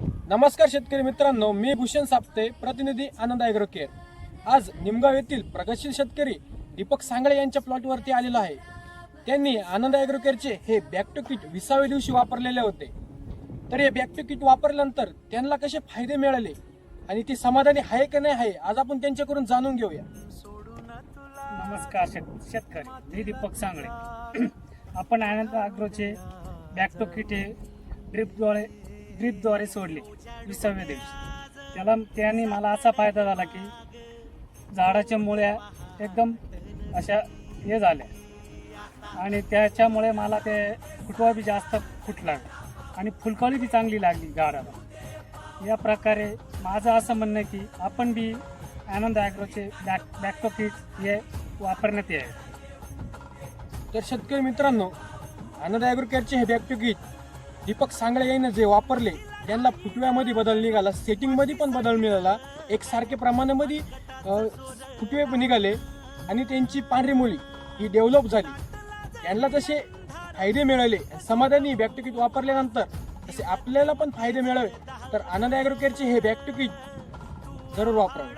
नमस्कार शेतकरी मित्रांनो मी भूषण साप्ते प्रतिनिधी आनंद ॲग्रो केअर आज निमगाव येथील प्रगतशील शेतकरी दीपक सांगळे यांच्या प्लॉटवरती आलेलो आहे. त्यांनी आनंद ॲग्रो केअरचे हे बॅक टू किट विसाव्या दिवशी वापरलेले होते. तर हे बॅक टू किट वापरल्यानंतर त्यांना कसे फायदे मिळाले आणि ती समाधानी आहे का नाही आहे आज आपण त्यांच्याकडून जाणून घेऊया. नमस्कार शेत शेतकरी मी दीपक सांगळे. आपण आनंद अग्रोचे बॅक टू किट हे ड्रिपद्वारे ड्रिपद्वारे सोडले विसाव्या दिवशी. त्याला त्याने मला असा फायदा झाला की झाडाच्या मुळ्या एकदम अशा हे झाल्या. आणि त्याच्यामुळे मला ते फुटवा बी जास्त फुटला आणि फुलकळी बी चांगली लागली झाडाला. या प्रकारे माझं असं म्हणणं आहे की आपण बी आनंद ॲग्रोचे बॅक बॅक किट हे वापरण्यात यावे. तर शेतकरी मित्रांनो आनंद ॲग्रो केअरचे हे back to kit Deepak Sangle यांनी जे वापरले त्यांना फुटव्यामध्ये बदल निघाला सेटिंगमध्ये पण बदल मिळाला. एकसारखे प्रमाणामध्ये फुटवे पण निघाले आणि त्यांची पांढरी मुली ही डेव्हलप झाली. त्यांना जसे फायदे मिळाले समाधानी बॅकटुकीत वापरल्यानंतर तसे आपल्याला पण फायदे मिळावे तर आनंद ॲग्रोकेअरचे हे बॅकटुकीत जरूर वापरावे.